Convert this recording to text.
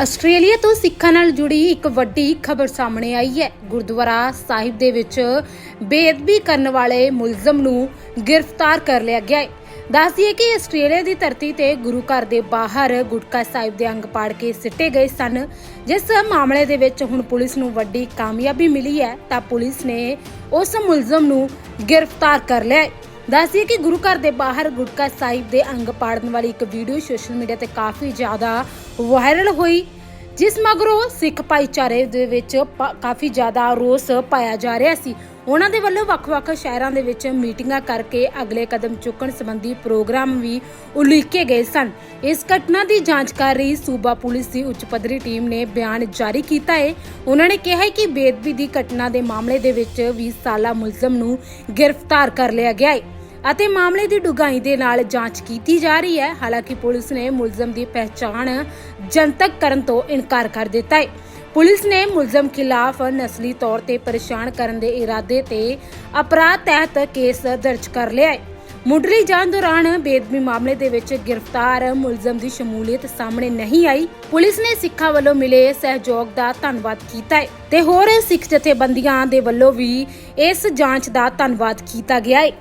Australia ਤੋਂ ਸਿੱਖਾਂ ਨਾਲ ਜੁੜੀ ਇੱਕ ਵੱਡੀ ਖਬਰ ਸਾਹਮਣੇ ਆਈ ਹੈ। ਗੁਰਦੁਆਰਾ ਸਾਹਿਬ ਦੇ ਵਿੱਚ ਬੇਅਦਬੀ ਕਰਨ ਵਾਲੇ ਮੁਲਜ਼ਮ ਨੂੰ ਗ੍ਰਿਫਤਾਰ ਕਰ ਲਿਆ ਗਿਆ ਹੈ। ਦੱਸ ਦਈਏ ਕਿ ਆਸਟ੍ਰੇਲੀਆ ਦੀ ਧਰਤੀ ਤੇ ਗੁਰੂ ਘਰ ਦੇ ਬਾਹਰ ਗੁਟਕਾ ਸਾਹਿਬ ਦੇ ਅੰਗ ਪਾੜ ਕੇ ਸਿੱਟੇ ਗਏ ਸਨ। ਜਿਸ ਮਾਮਲੇ ਦੇ ਵਿੱਚ ਹੁਣ ਪੁਲਿਸ ਨੂੰ ਵੱਡੀ ਕਾਮਯਾਬੀ ਮਿਲੀ ਹੈ, ਤਾਂ ਪੁਲਿਸ ਨੇ ਉਸ ਮੁਲਜ਼ਮ ਨੂੰ ਗ੍ਰਿਫਤਾਰ ਕਰ ਲਿਆ ਹੈ। ਦੱਸਦੀ ਕਿ ਗੁਰੂ ਘਰ ਦੇ ਬਾਹਰ ਗੁਟਕਾ ਸਾਹਿਬ ਦੇ ਅੰਗ ਪਾੜਨ ਵਾਲੀ ਇੱਕ ਵੀਡੀਓ ਸੋਸ਼ਲ ਮੀਡੀਆ ਤੇ ਕਾਫੀ ਜ਼ਿਆਦਾ ਵਾਇਰਲ ਹੋਈ, ਜਿਸ ਮਗਰੋਂ ਸਿੱਖ ਭਾਈਚਾਰੇ ਦੇ ਵਿੱਚ ਕਾਫੀ ਜ਼ਿਆਦਾ ਰੋਸ ਪਾਇਆ ਜਾ ਰਿਹਾ ਸੀ। ਉਹਨਾਂ ਦੇ ਵੱਲੋਂ ਵੱਖ-ਵੱਖ ਸ਼ਹਿਰਾਂ ਦੇ ਵਿੱਚ ਮੀਟਿੰਗਾਂ ਕਰਕੇ ਅਗਲੇ ਕਦਮ ਚੁੱਕਣ ਸੰਬੰਧੀ ਪ੍ਰੋਗਰਾਮ ਵੀ ਉਲੀਕੇ ਗਏ ਸਨ। ਇਸ ਘਟਨਾ ਦੀ ਜਾਂਚ ਕਰ ਰਹੀ ਸੂਬਾ ਪੁਲਿਸ ਦੀ ਉੱਚ ਪੱਧਰੀ ਟੀਮ ਨੇ ਬਿਆਨ ਜਾਰੀ ਕੀਤਾ ਹੈ ਉਹਨਾਂ ਨੇ ਕਿਹਾ ਹੈ ਕਿ ਬੇਦਬੀ ਦੀ ਘਟਨਾ ਦੇ ਮਾਮਲੇ ਦੇ ਵਿੱਚ 20 ਸਾਲਾ ਮੁਲਜ਼ਮ ਨੂੰ ਗ੍ਰਿਫਤਾਰ ਕਰ ਲਿਆ ਗਿਆ ਹੈ ਅਤੇ ਮਾਮਲੇ ਦੀ ਡੂੰਘਾਈ ਦੇ ਨਾਲ ਜਾਂਚ ਕੀਤੀ ਜਾ ਰਹੀ ਹੈ। ਹਾਲਾਂਕਿ ਪੁਲਿਸ ਨੇ ਮੁਲਜ਼ਮ ਦੀ ਪਹਿਚਾਣ ਜਨਤਕ ਕਰਨ ਤੋਂ ਇਨਕਾਰ ਕਰ ਦਿੱਤਾ ਹੈ। ਪੁਲਿਸ ਨੇ ਮੁਲਜ਼ਮ ਖਿਲਾਫ ਨਸਲੀ ਤੌਰ ਤੇ ਪਰੇਸ਼ਾਨ ਕਰਨ ਦੇ ਇਰਾਦੇ ਤੇ ਅਪਰਾਧ ਤਹਿਤ ਕੇਸ ਦਰਜ ਕਰ ਲਿਆ ਹੈ। ਮੁੱਢਲੀ ਜਾਂਚ ਦੌਰਾਨ ਬੇਦਮੀ ਮਾਮਲੇ ਦੇ ਵਿੱਚ ਗ੍ਰਿਫਤਾਰ ਮੁਲਜ਼ਮ ਦੀ ਸ਼ਮੂਲੀਅਤ ਸਾਹਮਣੇ ਨਹੀਂ ਆਈ। ਪੁਲਿਸ ਨੇ ਸਿੱਖਾਂ ਵੱਲੋਂ ਮਿਲੇ ਸਹਿਯੋਗ ਦਾ ਧੰਨਵਾਦ ਕੀਤਾ ਹੈ ਤੇ ਹੋਰ ਸਿੱਖ ਜਥੇਬੰਦੀਆਂ ਦੇ ਵੱਲੋਂ ਵੀ ਇਸ ਜਾਂਚ ਦਾ ਧੰਨਵਾਦ ਕੀਤਾ ਗਿਆ ਹੈ।